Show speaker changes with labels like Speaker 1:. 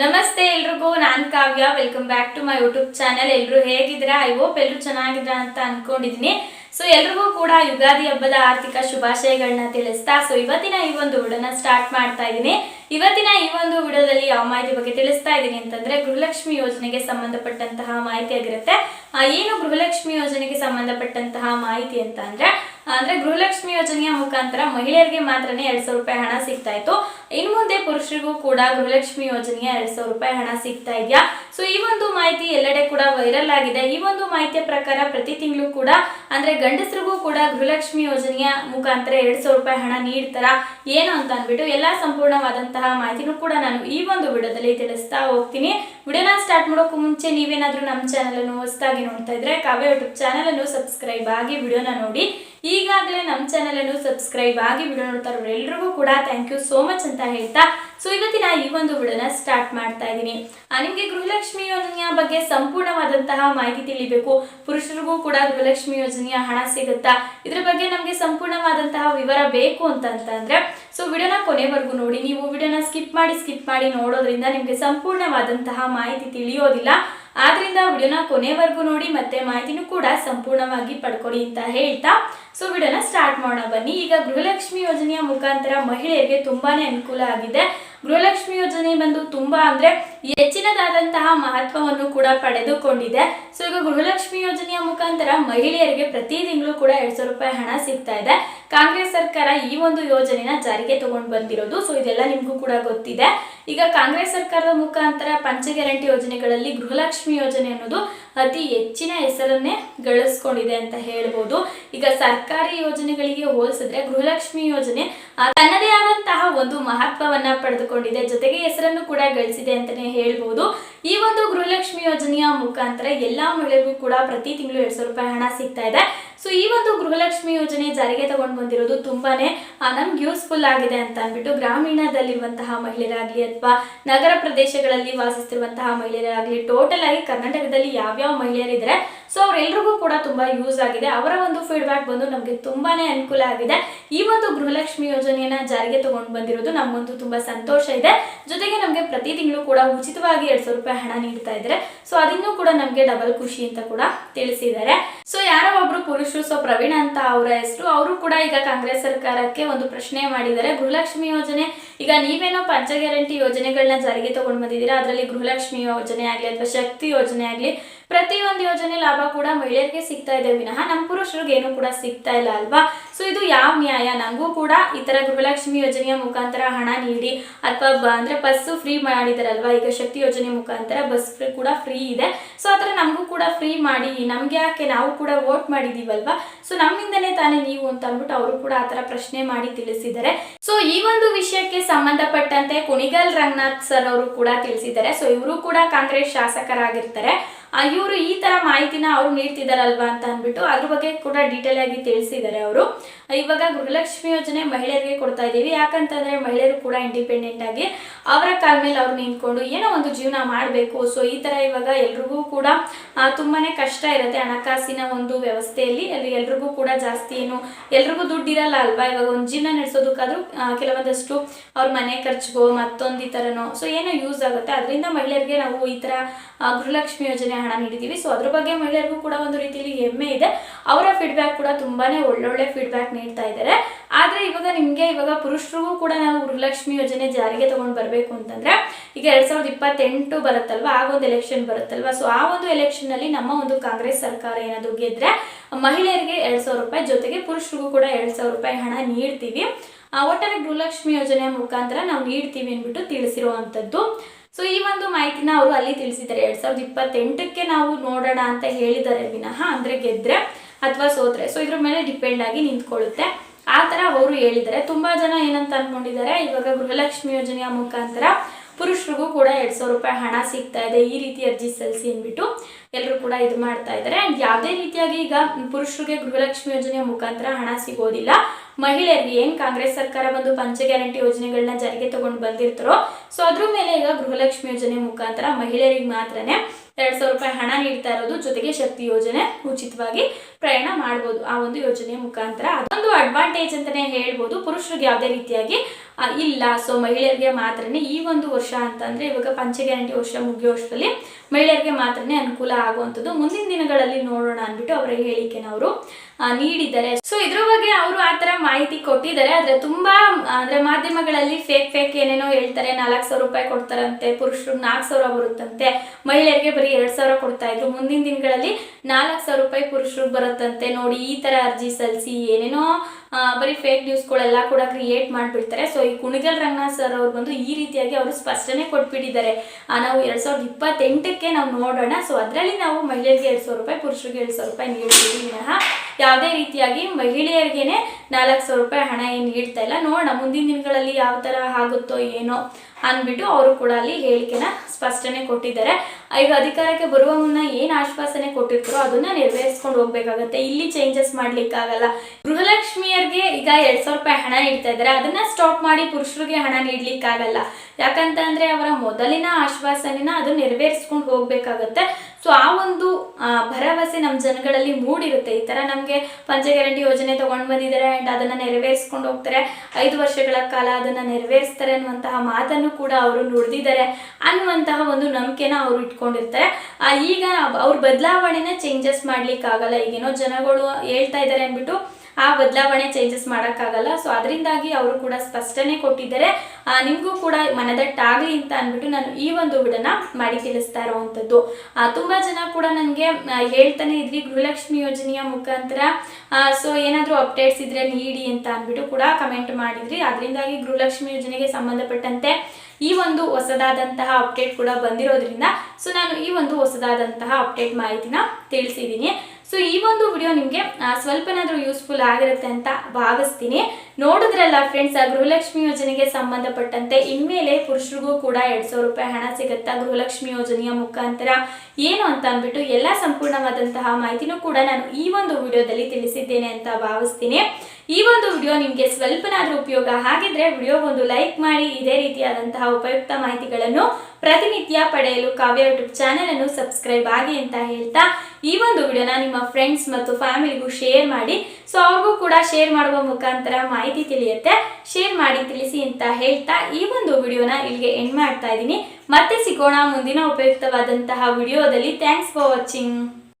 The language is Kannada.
Speaker 1: ನಮಸ್ತೆ ಎಲ್ರಿಗೂ, ನಾನ್ Kavya. Welcome back to my YouTube channel ಎಲ್ರು ಹೇಗಿದ್ದೀರಾ? ಐ ಹೋಪ್ ಎಲ್ರು ಚೆನ್ನಾಗಿದ್ರ ಅಂತ ಅನ್ಕೊಂಡಿದೀನಿ. ಸೊ ಎಲ್ರಿಗೂ ಕೂಡ ಯುಗಾದಿ ಹಬ್ಬದ ಆರ್ಥಿಕ ಶುಭಾಶಯಗಳನ್ನ ತಿಳಿಸ್ತಾ ಸೊ ಇವತ್ತಿನ ಈ ಒಂದು ವಿಡಿಯೋನ ಸ್ಟಾರ್ಟ್ ಮಾಡ್ತಾ ಇದ್ದೀನಿ ಇವತ್ತಿನ ಈ ಒಂದು ವಿಡಿಯೋದಲ್ಲಿ ಯಾವ ಮಾಹಿತಿ ಬಗ್ಗೆ ತಿಳಿಸ್ತಾ ಇದ್ದೀನಿ ಅಂತಂದ್ರೆ, ಗೃಹಲಕ್ಷ್ಮಿ ಯೋಜನೆಗೆ ಸಂಬಂಧಪಟ್ಟಂತಹ ಮಾಹಿತಿ ಆಗಿರುತ್ತೆ. ಏನು ಗೃಹಲಕ್ಷ್ಮಿ ಯೋಜನೆಗೆ ಸಂಬಂಧಪಟ್ಟಂತಹ ಮಾಹಿತಿ ಅಂತ ಅಂದ್ರೆ ಅಂದ್ರೆ ಗೃಹಲಕ್ಷ್ಮಿ ಯೋಜನೆಯ ಮುಖಾಂತರ ಮಹಿಳೆಯರಿಗೆ ಮಾತ್ರನೇ ಎರಡ್ ಸಾವಿರ ರೂಪಾಯಿ ಹಣ ಸಿಗ್ತಾ ಇತ್ತು. ಇನ್ ಮುಂದೆ ಪುರುಷರಿಗೂ ಕೂಡ ಗೃಹಲಕ್ಷ್ಮಿ ಯೋಜನೆಯ ಎರಡ್ ಸಾವಿರ ರೂಪಾಯಿ ಹಣ ಸಿಗ್ತಾ ಇದೆಯಾ? ಸೊ ಈ ಒಂದು ಮಾಹಿತಿ ಎಲ್ಲೆಡೆ ಕೂಡ ವೈರಲ್ ಆಗಿದೆ. ಈ ಒಂದು ಮಾಹಿತಿಯ ಪ್ರಕಾರ ಪ್ರತಿ ತಿಂಗಳು ಕೂಡ, ಅಂದ್ರೆ ಗಂಡಸರಿಗೂ ಕೂಡ ಗೃಹಲಕ್ಷ್ಮಿ ಯೋಜನೆಯ ಮುಖಾಂತರ ಎರಡ್ ಸಾವಿರ ರೂಪಾಯಿ ಹಣ ನೀಡ್ತಾರ, ಏನು ಅಂತ ಅಂದ್ಬಿಟ್ಟು ಎಲ್ಲಾ ಸಂಪೂರ್ಣವಾದಂತಹ ಮಾಹಿತಿನೂ ಕೂಡ ನಾನು ಈ ಒಂದು ವಿಡಿಯೋದಲ್ಲಿ ತಿಳಿಸ್ತಾ ಹೋಗ್ತೀನಿ. ವಿಡಿಯೋನ ಸ್ಟಾರ್ಟ್ ಮಾಡೋಕ್ಕೂ ಮುಂಚೆ ನೀವೇನಾದ್ರೂ ನಮ್ಮ ಚಾನಲ್ ಅನ್ನು ಹೊಸದಾಗಿ ನೋಡ್ತಾ ಇದ್ರೆ ಕಾವ್ಯ ಯೂಟ್ಯೂಬ್ ಚಾನಲ್ ಅನ್ನು ಸಬ್ಸ್ಕ್ರೈಬ್ ಆಗಿ ವಿಡಿಯೋನ ನೋಡಿ. ಈಗಾಗಲೇ ನಮ್ಮ ಚಾನೆಲ್ ಅನ್ನು ಸಬ್ಸ್ಕ್ರೈಬ್ ಆಗಿ ವಿಡಿಯೋ ನೋಡ್ತಾ ಇರೋರು ಎಲ್ರಿಗೂ ಕೂಡ ಥ್ಯಾಂಕ್ ಯು ಸೋ ಮಚ್ ಅಂತ ಹೇಳ್ತಾ ಸೊ ಇವತ್ತಿನ ಈ ಒಂದು ವಿಡಿಯೋನ ಸ್ಟಾರ್ಟ್ ಮಾಡ್ತಾ ಇದ್ದೀನಿ. ನಿಮಗೆ ಗೃಹಲಕ್ಷ್ಮಿ ಯೋಜನೆಯ ಬಗ್ಗೆ ಸಂಪೂರ್ಣವಾದಂತಹ ಮಾಹಿತಿ ತಿಳಿಬೇಕು. ಪುರುಷರಿಗೂ ಕೂಡ ಗೃಹಲಕ್ಷ್ಮಿ ಯೋಜನೆಯ ಹಣ ಸಿಗುತ್ತಾ? ಇದ್ರ ಬಗ್ಗೆ ನಮಗೆ ಸಂಪೂರ್ಣವಾದಂತಹ ವಿವರ ಬೇಕು ಅಂತ ಅಂತಂದ್ರೆ ಸೊ ವಿಡಿಯೋನ ಕೊನೆವರೆಗೂ ನೋಡಿ. ನೀವು ವಿಡಿಯೋನ ಸ್ಕಿಪ್ ಮಾಡಿ ಸ್ಕಿಪ್ ಮಾಡಿ ನೋಡೋದ್ರಿಂದ ನಿಮಗೆ ಸಂಪೂರ್ಣವಾದಂತಹ ಮಾಹಿತಿ ತಿಳಿಯೋದಿಲ್ಲ. ಆದ್ರಿಂದ ವಿಡಿಯೋನ ಕೊನೆವರೆಗೂ ನೋಡಿ, ಮತ್ತೆ ಮಾಹಿತಿನೂ ಕೂಡ ಸಂಪೂರ್ಣವಾಗಿ ಪಡ್ಕೊಳ್ಳಿ ಅಂತ ಹೇಳ್ತಾ ಸೊ ವಿಡಿಯೋನ ಸ್ಟಾರ್ಟ್ ಮಾಡೋಣ ಬನ್ನಿ. ಈಗ ಗೃಹಲಕ್ಷ್ಮಿ ಯೋಜನೆಯ ಮುಖಾಂತರ ಮಹಿಳೆಯರಿಗೆ ತುಂಬಾನೇ ಅನುಕೂಲ ಆಗಿದೆ. ಗೃಹಲಕ್ಷ್ಮಿ ಯೋಜನೆ ಬಂದು ತುಂಬಾ ಅಂದ್ರೆ ಹೆಚ್ಚಿನದಾದಂತಹ ಮಹತ್ವವನ್ನು ಕೂಡ ಪಡೆದುಕೊಂಡಿದೆ. ಸೊ ಈಗ ಗೃಹಲಕ್ಷ್ಮಿ ಯೋಜನೆಯ ಮುಖಾಂತರ ಮಹಿಳೆಯರಿಗೆ ಪ್ರತಿ ತಿಂಗಳು ಕೂಡ ಎರಡ್ ಸಾವಿರ ರೂಪಾಯಿ ಹಣ ಸಿಗ್ತಾ ಇದೆ. ಕಾಂಗ್ರೆಸ್ ಸರ್ಕಾರ ಈ ಒಂದು ಯೋಜನೆನ ಜಾರಿಗೆ ತಗೊಂಡು ಬಂದಿರೋದು. ಸೊ ಇದೆಲ್ಲ ನಿಮ್ಗೂ ಕೂಡ ಗೊತ್ತಿದೆ. ಈಗ ಕಾಂಗ್ರೆಸ್ ಸರ್ಕಾರದ ಮುಖಾಂತರ ಪಂಚ ಗ್ಯಾರಂಟಿ ಯೋಜನೆಗಳಲ್ಲಿ ಗೃಹಲಕ್ಷ್ಮಿ ಯೋಜನೆ ಅನ್ನೋದು ಅತಿ ಹೆಚ್ಚಿನ ಹೆಸರನ್ನೇ ಗಳಿಸ್ಕೊಂಡಿದೆ ಅಂತ ಹೇಳ್ಬೋದು. ಈಗ ಸರ್ಕಾರಿ ಯೋಜನೆಗಳಿಗೆ ಹೋಲಿಸಿದ್ರೆ ಗೃಹಲಕ್ಷ್ಮಿ ಯೋಜನೆ ತನ್ನದೇ ಒಂದು ಮಹತ್ವವನ್ನ ಪಡೆದುಕೊಂಡಿದೆ. ಜೊತೆಗೆ ಹೆಸರನ್ನು ಕೂಡ ಗಳಿಸಿದೆ ಅಂತಾನೆ ಹೇಳ್ಬೋದು. ಈ ಒಂದು ಗೃಹಲಕ್ಷ್ಮಿ ಯೋಜನೆಯ ಮುಖಾಂತರ ಎಲ್ಲಾ ಮಹಿಳೆಗೂ ಕೂಡ ಪ್ರತಿ ತಿಂಗಳು ಎರಡ್ ಸಾವಿರ ರೂಪಾಯಿ ಹಣ ಸಿಗ್ತಾ ಇದೆ. ಸೊ ಈ ಒಂದು ಗೃಹಲಕ್ಷ್ಮಿ ಯೋಜನೆ ಜಾರಿಗೆ ತಗೊಂಡು ಬಂದಿರೋದು ತುಂಬಾನೇ ನಮ್ಗೆ ಯೂಸ್ಫುಲ್ ಆಗಿದೆ ಅಂತ ಅಂದ್ಬಿಟ್ಟು ಗ್ರಾಮೀಣದಲ್ಲಿರುವಂತಹ ಮಹಿಳೆಯರಾಗ್ಲಿ ಅಥವಾ ನಗರ ಪ್ರದೇಶಗಳಲ್ಲಿ ವಾಸಿಸ್ತಿರುವಂತಹ ಮಹಿಳೆಯರಾಗ್ಲಿ ಟೋಟಲ್ ಆಗಿ ಕರ್ನಾಟಕದಲ್ಲಿ ಯಾವ್ಯಾವ ಮಹಿಳೆಯರಿದ್ದಾರೆ ಸೊ ಅವರೆಲ್ಲರಿಗೂ ಕೂಡ ತುಂಬಾ ಯೂಸ್ ಆಗಿದೆ. ಅವರ ಒಂದು ಫೀಡ್ಬ್ಯಾಕ್ ಬಂದು ನಮಗೆ ತುಂಬಾನೇ ಅನುಕೂಲ ಆಗಿದೆ. ಈ ಒಂದು ಗೃಹಲಕ್ಷ್ಮಿ ಯೋಜನೆಯನ್ನ ಜಾರಿಗೆ ತಗೊಂಡು ಬಂದಿರೋದು ನಮಗಂತೂ ತುಂಬಾ ಸಂತೋಷ ಇದೆ. ಜೊತೆಗೆ ನಮಗೆ ಪ್ರತಿ ತಿಂಗಳು ಕೂಡ ಉಚಿತವಾಗಿ ಎರಡ್ ಸಾವಿರ ರೂಪಾಯಿ ಹಣ ನೀಡ್ತಾ ಇದ್ದಾರೆ. ಸೊ ಅದಿನ್ನೂ ಕೂಡ ನಮಗೆ ಡಬಲ್ ಖುಷಿ ಅಂತ ಕೂಡ ತಿಳಿಸಿದ್ದಾರೆ. ಸೊ ಯಾರೋ ಒಬ್ರು ಪುರುಷರು ಸೊ ಪ್ರವೀಣ್ ಅಂತ ಅವರ ಹೆಸರು. ಅವರು ಕೂಡ ಈಗ ಕಾಂಗ್ರೆಸ್ ಸರ್ಕಾರಕ್ಕೆ ಒಂದು ಪ್ರಶ್ನೆ ಮಾಡಿದ್ದಾರೆ. ಗೃಹಲಕ್ಷ್ಮಿ ಯೋಜನೆ, ಈಗ ನೀವೇನೋ ಪಂಚ ಗ್ಯಾರಂಟಿ ಯೋಜನೆಗಳನ್ನ ಜಾರಿಗೆ ತಗೊಂಡು ಬಂದಿದ್ದೀರಾ? ಅದರಲ್ಲಿ ಗೃಹಲಕ್ಷ್ಮಿ ಯೋಜನೆ ಆಗಲಿ ಅಥವಾ ಶಕ್ತಿ ಯೋಜನೆ ಆಗಲಿ ಪ್ರತಿಯೊಂದು ಯೋಜನೆ ಲಾಭ ಕೂಡ ಮಹಿಳೆಯರಿಗೆ ಸಿಗ್ತಾ ಇದೆ ವಿನಃ ನಮ್ಮ ಪುರುಷರಿಗೆ ಏನು ಕೂಡ ಸಿಗ್ತಾ ಇಲ್ಲ ಅಲ್ವಾ? ಸೊ ಇದು ಯಾವ ನ್ಯಾಯ? ನಂಗೂ ಕೂಡ ಈ ತರ ಗೃಹಲಕ್ಷ್ಮಿ ಯೋಜನೆಯ ಮುಖಾಂತರ ಹಣ ನೀಡಿ ಅಥವಾ ಅಂದ್ರೆ ಬಸ್ ಫ್ರೀ ಮಾಡಿದಾರಲ್ವಾ? ಈಗ ಶಕ್ತಿ ಯೋಜನೆ ಮುಖಾಂತರ ಬಸ್ ಕೂಡ ಫ್ರೀ ಇದೆ. ಸೊ ಆತರ ನಮಗೂ ಕೂಡ ಫ್ರೀ ಮಾಡಿ, ನಮ್ಗೆ ಯಾಕೆ ನಾವು ಕೂಡ ವೋಟ್ ಮಾಡಿದೀವಲ್ವಾ? ಸೊ ನಮ್ಮಿಂದನೇ ತಾನೇ ನೀವು ಅಂತ ಅಂದ್ಬಿಟ್ಟು ಅವರು ಕೂಡ ಆತರ ಪ್ರಶ್ನೆ ಮಾಡಿ ತಿಳಿಸಿದ್ದಾರೆ. ಸೊ ಈ ಒಂದು ವಿಷಯಕ್ಕೆ ಸಂಬಂಧಪಟ್ಟಂತೆ ಕುಣಿಗಲ್ ರಂಗನಾಥ್ ಸರ್ ಅವರು ಕೂಡ ತಿಳಿಸಿದ್ದಾರೆ. ಸೊ ಇವರು ಕೂಡ ಕಾಂಗ್ರೆಸ್ ಶಾಸಕರಾಗಿರ್ತಾರೆ. ಇವರು ಈ ತರ ಮಾಹಿತಿನ ಅವ್ರು ನೀಡ್ತಿದಾರಲ್ವಾ ಅಂತ ಅಂದ್ಬಿಟ್ಟು ಅದ್ರ ಬಗ್ಗೆ ಕೂಡ ಡೀಟೇಲ್ ಆಗಿ ತಿಳಿಸಿದ್ದಾರೆ ಅವರು. ಇವಾಗ ಗೃಹಲಕ್ಷ್ಮಿ ಯೋಜನೆ ಮಹಿಳೆಯರಿಗೆ ಕೊಡ್ತಾ ಇದ್ದೀವಿ. ಯಾಕಂತಂದ್ರೆ ಮಹಿಳೆಯರು ಕೂಡ ಇಂಡಿಪೆಂಡೆಂಟ್ ಆಗಿ ಅವರ ಕಾಲ ಮೇಲೆ ಅವ್ರು ನಿಂತ್ಕೊಂಡು ಏನೋ ಒಂದು ಜೀವನ ಮಾಡಬೇಕು. ಸೊ ಈ ತರ ಇವಾಗ ಎಲ್ರಿಗೂ ಕೂಡ ಆ, ತುಂಬಾನೇ ಕಷ್ಟ ಇರುತ್ತೆ ಹಣಕಾಸಿನ ಒಂದು ವ್ಯವಸ್ಥೆಯಲ್ಲಿ. ಅಲ್ಲಿ ಎಲ್ರಿಗೂ ಕೂಡ ಜಾಸ್ತಿ ಏನು ಎಲ್ರಿಗೂ ದುಡ್ಡು ಇರಲ್ಲ ಅಲ್ವಾ? ಇವಾಗ ಒಂದು ಜೀವನ ನಡೆಸೋದಕ್ಕಾದ್ರೂ ಕೆಲವೊಂದಷ್ಟು ಅವ್ರ ಮನೆ ಖರ್ಚಿಗೋ ಮತ್ತೊಂದು ಈ ಥರನೋ ಸೊ ಏನೋ ಯೂಸ್ ಆಗುತ್ತೆ. ಅದರಿಂದ ಮಹಿಳೆಯರಿಗೆ ನಾವು ಈ ಥರ ಗೃಹಲಕ್ಷ್ಮಿ ಯೋಜನೆ ಹಣ ನೀಡಿದ್ದೀವಿ ಸೊ ಅದ್ರ ಬಗ್ಗೆ ಮಹಿಳೆಯರಿಗೂ ಕೂಡ ಒಂದು ರೀತಿಯಲ್ಲಿ ಹೆಮ್ಮೆ ಇದೆ. ಅವರ ಫೀಡ್ಬ್ಯಾಕ್ ಕೂಡ ತುಂಬಾ ಒಳ್ಳೊಳ್ಳೆ ಫೀಡ್ಬ್ಯಾಕ್ ನೀಡ್ತಾ ಇದ್ದಾರೆ. ಆದ್ರೆ ಇವಾಗ ನಿಮಗೆ ಇವಾಗ ಪುರುಷರಿಗೂ ಕೂಡ ನಾವು ಗೃಹಲಕ್ಷ್ಮಿ ಯೋಜನೆ ಜಾರಿಗೆ ತಗೊಂಡು ಬರಬೇಕು ಅಂತಂದ್ರೆ ಈಗ ಎರಡ್ ಸಾವಿರದ ಇಪ್ಪತ್ತೆಂಟು ಬರುತ್ತಲ್ವಾ? ಆಗ ಒಂದು ಎಲೆಕ್ಷನ್ ಬರುತ್ತಲ್ವಾ? ಸೊ ಆ ಒಂದು ಎಲೆಕ್ಷನ್ನಲ್ಲಿ ನಮ್ಮ ಒಂದು ಕಾಂಗ್ರೆಸ್ ಸರ್ಕಾರ ಏನಾದರೂ ಗೆದ್ದರೆ ಮಹಿಳೆಯರಿಗೆ ಎರಡ್ ಸಾವಿರ ರೂಪಾಯಿ, ಜೊತೆಗೆ ಪುರುಷರಿಗೂ ಕೂಡ ಎರಡ್ ಸಾವಿರ ರೂಪಾಯಿ ಹಣ ನೀಡ್ತೀವಿ. ಒಟ್ಟಾರೆ ಗೃಹಲಕ್ಷ್ಮಿ ಯೋಜನೆಯ ಮುಖಾಂತರ ನಾವು ನೀಡ್ತೀವಿ ಅಂದ್ಬಿಟ್ಟು ತಿಳಿಸಿರುವಂಥದ್ದು ಸೊ ಈ ಒಂದು ಮಾಹಿತಿನ ಅವರು ಅಲ್ಲಿ ತಿಳಿಸಿದ್ದಾರೆ. ಎರಡು ಸಾವಿರದ ಇಪ್ಪತ್ತೆಂಟಕ್ಕೆ ನಾವು ನೋಡೋಣ ಅಂತ ಹೇಳಿದ್ದಾರೆ ವಿನಃ, ಅಂದ್ರೆ ಗೆದ್ದರೆ ಅಥವಾ ಸೋತ್ರೆ. ಸೊ ಇದ್ರ ಮೇಲೆ ಡಿಪೆಂಡ್ ಆಗಿ ನಿಂತ್ಕೊಳ್ಳುತ್ತೆ. ಆ ತರ ಅವರು ಹೇಳಿದ್ದಾರೆ. ತುಂಬಾ ಜನ ಏನಂತ ಅನ್ಕೊಂಡಿದ್ದಾರೆ, ಇವಾಗ ಗೃಹಲಕ್ಷ್ಮಿ ಯೋಜನೆಯ ಮುಖಾಂತರ ಪುರುಷರಿಗೂ ಕೂಡ ಎರಡ್ ಸಾವಿರ ರೂಪಾಯಿ ಹಣ ಸಿಗ್ತಾ ಇದೆ. ಈ ರೀತಿ ಅರ್ಜಿ ಸಲ್ಲಿಸಿ ಅಂದ್ಬಿಟ್ಟು ಎಲ್ಲರೂ ಕೂಡ ಇದು ಮಾಡ್ತಾ ಇದ್ದಾರೆ. ಯಾವುದೇ ರೀತಿಯಾಗಿ ಈಗ ಪುರುಷರಿಗೆ ಗೃಹಲಕ್ಷ್ಮಿ ಯೋಜನೆಯ ಮುಖಾಂತರ ಹಣ ಸಿಗೋದಿಲ್ಲ. ಮಹಿಳೆಯರಿಗೆ ಏನ್ ಕಾಂಗ್ರೆಸ್ ಸರ್ಕಾರ ಬಂದು ಪಂಚ ಗ್ಯಾರಂಟಿ ಯೋಜನೆಗಳನ್ನ ಜಾರಿಗೆ ತಗೊಂಡು ಬಂದಿರ್ತಾರೋ, ಸೊ ಅದ್ರ ಮೇಲೆ ಈಗ ಗೃಹಲಕ್ಷ್ಮಿ ಯೋಜನೆ ಮುಖಾಂತರ ಮಹಿಳೆಯರಿಗೆ ಮಾತ್ರನೇ ಎರಡ್ ಸಾವಿರ ರೂಪಾಯಿ ಹಣ ನೀಡ್ತಾ ಇರೋದು ಜೊತೆಗೆ ಶಕ್ತಿ ಯೋಜನೆ ಉಚಿತವಾಗಿ ಪ್ರಯಾಣ ಮಾಡ್ಬೋದು. ಆ ಒಂದು ಯೋಜನೆಯ ಮುಖಾಂತರ ಅದೊಂದು ಅಡ್ವಾಂಟೇಜ್ ಅಂತಾನೆ ಹೇಳ್ಬೋದು. ಪುರುಷರಿಗೆ ಯಾವುದೇ ರೀತಿಯಾಗಿ ಇಲ್ಲ. ಸೊ ಮಹಿಳೆಯರಿಗೆ ಮಾತ್ರನೇ ಈ ಒಂದು ವರ್ಷ ಅಂತಂದ್ರೆ ಇವಾಗ ಪಂಚ ಗ್ಯಾರಂಟಿ ವರ್ಷ ಮುಗಿಯೋಷ್ಟರಲ್ಲಿ ಮಹಿಳೆಯರಿಗೆ ಮಾತ್ರನೇ ಅನುಕೂಲ ಆಗುವಂಥದ್ದು. ಮುಂದಿನ ದಿನಗಳಲ್ಲಿ ನೋಡೋಣ ಅಂದ್ಬಿಟ್ಟು ಅವರ ಹೇಳಿಕೆನ ಅವರು ನೀಡಿದ್ದಾರೆ. ಸೊ ಇದ್ರ ಬಗ್ಗೆ ಅವರು ಆ ಥರ ಮಾಹಿತಿ ಕೊಟ್ಟಿದ್ದಾರೆ. ಆದ್ರೆ ತುಂಬಾ, ಅಂದ್ರೆ ಮಾಧ್ಯಮಗಳಲ್ಲಿ ಫೇಕ್ ಫೇಕ್ ಏನೇನೋ ಹೇಳ್ತಾರೆ. ನಾಲ್ಕು ಸಾವಿರ ರೂಪಾಯಿ ಕೊಡ್ತಾರಂತೆ ಪುರುಷರಿಗೆ ನಾಲ್ಕು ಸಾವಿರ ಬರುತ್ತಂತೆ, ಮಹಿಳೆಯರಿಗೆ ಬರೀ ಎರಡ್ ಸಾವಿರ ಕೊಡ್ತಾ ಇದ್ರು. ಮುಂದಿನ ದಿನಗಳಲ್ಲಿ ನಾಲ್ಕು ಸಾವಿರ ರೂಪಾಯಿ ಪುರುಷರಿಗೆ ಬರುತ್ತಂತೆ. ನೋಡಿ, ಈ ತರ ಅರ್ಜಿ ಸಲ್ಲಿಸಿ, ಏನೇನೋ ಬರೀ ಫೇಕ್ ನ್ಯೂಸ್ಗಳೆಲ್ಲ ಕೂಡ ಕ್ರಿಯೇಟ್ ಮಾಡಿಬಿಡ್ತಾರೆ. ಸೊ ಈ ಕುಣಿಗಲ್ ರಂಗನಾಥ್ ಸರ್ ಅವ್ರು ಬಂದು ಈ ರೀತಿಯಾಗಿ ಅವರು ಸ್ಪಷ್ಟನೆ ಕೊಟ್ಬಿಟ್ಟಿದ್ದಾರೆ. ನಾವು ಎರಡ್ ಸಾವಿರದ ಇಪ್ಪತ್ತೆಂಟಕ್ಕೆ ನಾವು ನೋಡೋಣ. ಸೊ ಅದರಲ್ಲಿ ನಾವು ಮಹಿಳೆಯರಿಗೆ ಎರಡ್ ಸಾವಿರ ರೂಪಾಯಿ, ಪುರುಷರಿಗೆ ಎರಡ್ ಸಾವಿರ ರೂಪಾಯಿ ನೀಡ್ತೀವಿ. ವಿನಃ ಯಾವುದೇ ರೀತಿಯಾಗಿ ಮಹಿಳೆಯರಿಗೇನೆ ನಾಲ್ಕು ಸಾವಿರ ರೂಪಾಯಿ ಹಣ ಏನು ನೀಡ್ತಾ ಇಲ್ಲ. ನೋಡೋಣ, ಮುಂದಿನ ದಿನಗಳಲ್ಲಿ ಯಾವ ಥರ ಆಗುತ್ತೋ ಏನೋ ಅಂದ್ಬಿಟ್ಟು ಅವರು ಕೂಡ ಅಲ್ಲಿ ಹೇಳಿಕೆನ ಸ್ಪಷ್ಟನೆ ಕೊಟ್ಟಿದ್ದಾರೆ. ಈಗ ಅಧಿಕಾರಕ್ಕೆ ಬರುವ ಮುನ್ನ ಏನು ಆಶ್ವಾಸನೆ ಕೊಟ್ಟಿರ್ತಾರೋ ಅದನ್ನ ನೆರವೇರಿಸ್ಕೊಂಡು ಹೋಗ್ಬೇಕಾಗತ್ತೆ. ಇಲ್ಲಿ ಚೇಂಜಸ್ ಮಾಡ್ಲಿಕ್ಕಾಗಲ್ಲ. ಗೃಹಲಕ್ಷ್ಮಿಯರಿಗೆ ಈಗ ಎರಡ್ ಸಾವಿರ ರೂಪಾಯಿ ಹಣ ನೀಡ್ತಾ ಇದ್ದಾರೆ. ಅದನ್ನ ಸ್ಟಾಪ್ ಮಾಡಿ ಪುರುಷರಿಗೆ ಹಣ ನೀಡ್ಲಿಕ್ಕಾಗಲ್ಲ. ಯಾಕಂತಂದ್ರೆ ಅವರ ಮೊದಲಿನ ಆಶ್ವಾಸನೆನ ಅದು ನೆರವೇರಿಸ್ಕೊಂಡು ಹೋಗ್ಬೇಕಾಗತ್ತೆ. ಸೊ ಆ ಒಂದು ಭರವಸೆ ನಮ್ಮ ಜನಗಳಲ್ಲಿ ಮೂಡಿರುತ್ತೆ. ಈ ತರ ನಮಗೆ ಪಂಚ ಗ್ಯಾರಂಟಿ ಯೋಜನೆ ತಗೊಂಡು ಬಂದಿದ್ದಾರೆ ಅಂಡ್ ಅದನ್ನ ನೆರವೇರಿಸ್ಕೊಂಡು ಹೋಗ್ತಾರೆ. ಐದು ವರ್ಷಗಳ ಕಾಲ ಅದನ್ನ ನೆರವೇರಿಸ್ತಾರೆ ಅನ್ನುವಂತಹ ಮಾತನ್ನು ಕೂಡ ಅವರು ನುಡಿದಿದ್ದಾರೆ ಅನ್ನುವಂತಹ ಒಂದು ನಂಬಿಕೆನ ಅವರು ಇಟ್ಕೊಂಡಿರ್ತಾರೆ. ಈಗ ಅವ್ರ ಬದಲಾವಣೆನ ಚೇಂಜಸ್ ಮಾಡ್ಲಿಕ್ಕಾಗಲ್ಲ. ಈಗೇನೋ ಜನಗಳು ಹೇಳ್ತಾ ಇದ್ದಾರೆ ಅಂದ್ಬಿಟ್ಟು ಆ ಬದಲಾವಣೆ ಚೇಂಜಸ್ ಮಾಡೋಕ್ಕಾಗಲ್ಲ. ಸೊ ಅದರಿಂದಾಗಿ ಅವರು ಕೂಡ ಸ್ಪಷ್ಟನೆ ಕೊಟ್ಟಿದ್ದಾರೆ. ನಿಮಗೂ ಕೂಡ ಮನದಟ್ಟಾಗಲಿ ಅಂತ ಅಂದ್ಬಿಟ್ಟು ನಾನು ಈ ಒಂದು ವಿಡನ್ನ ಮಾಡಿ ತಿಳಿಸ್ತಾ ಇರೋವಂಥದ್ದು ತುಂಬಾ ಜನ ಕೂಡ ನನಗೆ ಹೇಳ್ತಾನೆ ಇದ್ವಿ ಗೃಹಲಕ್ಷ್ಮಿ ಯೋಜನೆಯ ಮುಖಾಂತರ. ಸೊ ಏನಾದರೂ ಅಪ್ಡೇಟ್ಸ್ ಇದ್ರೆ ನೀಡಿ ಅಂತ ಅಂದ್ಬಿಟ್ಟು ಕೂಡ ಕಮೆಂಟ್ ಮಾಡಿದ್ರಿ. ಅದರಿಂದಾಗಿ ಗೃಹಲಕ್ಷ್ಮಿ ಯೋಜನೆಗೆ ಸಂಬಂಧಪಟ್ಟಂತೆ ಈ ಒಂದು ಹೊಸದಾದಂತಹ ಅಪ್ಡೇಟ್ ಕೂಡ ಬಂದಿರೋದ್ರಿಂದ ಸೊ ನಾನು ಈ ಒಂದು ಹೊಸದಾದಂತಹ ಅಪ್ಡೇಟ್ ಮಾಹಿತಿನ ತಿಳಿಸಿದ್ದೀನಿ. ಸೊ ಈ ಒಂದು ವಿಡಿಯೋ ನಿಮಗೆ ಸ್ವಲ್ಪನಾದರೂ ಯೂಸ್ಫುಲ್ ಆಗಿರುತ್ತೆ ಅಂತ ಭಾವಿಸ್ತೀನಿ. ನೋಡಿದ್ರಲ್ಲ ಫ್ರೆಂಡ್ಸ್ ಆ ಗೃಹಲಕ್ಷ್ಮಿ ಯೋಜನೆಗೆ ಸಂಬಂಧಪಟ್ಟಂತೆ ಇನ್ಮೇಲೆ ಪುರುಷರಿಗೂ ಕೂಡ ಎರಡ್ ಸಾವಿರ ರೂಪಾಯಿ ಹಣ ಸಿಗುತ್ತಾ ಗೃಹಲಕ್ಷ್ಮಿ ಯೋಜನೆಯ ಮುಖಾಂತರ ಏನು ಅಂತ ಅಂದ್ಬಿಟ್ಟು ಎಲ್ಲ ಸಂಪೂರ್ಣವಾದಂತಹ ಮಾಹಿತಿನೂ ಕೂಡ ನಾನು ಈ ಒಂದು ವಿಡಿಯೋದಲ್ಲಿ ತಿಳಿಸಿದ್ದೇನೆ ಅಂತ ಭಾವಿಸ್ತೀನಿ. ಈ ಒಂದು ವಿಡಿಯೋ ನಿಮಗೆ ಸ್ವಲ್ಪನಾದರೂ ಉಪಯೋಗ ಆಗಿದ್ರೆ ವಿಡಿಯೋ ಒಂದು ಲೈಕ್ ಮಾಡಿ, ಇದೇ ರೀತಿಯಾದಂತಹ ಉಪಯುಕ್ತ ಮಾಹಿತಿಗಳನ್ನು ಪ್ರತಿನಿತ್ಯ ಪಡೆಯಲು ಕಾವ್ಯ ಯೂಟ್ಯೂಬ್ ಚಾನೆಲ್ ಅನ್ನು ಸಬ್ಸ್ಕ್ರೈಬ್ ಆಗಿ ಅಂತ ಹೇಳ್ತಾ ಈ ಒಂದು ವಿಡಿಯೋನ ನಿಮ್ಮ ಫ್ರೆಂಡ್ಸ್ ಮತ್ತು ಫ್ಯಾಮಿಲಿಗೂ ಶೇರ್ ಮಾಡಿ. ಸೊ ಅವ್ರಿಗೂ ಕೂಡ ಶೇರ್ ಮಾಡುವ ಮುಖಾಂತರ ಮಾಹಿತಿ ತಿಳಿಯುತ್ತೆ. ಶೇರ್ ಮಾಡಿ, ತಿಳಿಸಿ ಅಂತ ಹೇಳ್ತಾ ಈ ಒಂದು ವಿಡಿಯೋನ ಇಲ್ಲಿಗೆ ಎಂಡ್ ಮಾಡ್ತಾ ಇದ್ದೀನಿ. ಮತ್ತೆ ಸಿಗೋಣ ಮುಂದಿನ ಉಪಯುಕ್ತವಾದಂತಹ ವಿಡಿಯೋದಲ್ಲಿ. Thanks for watching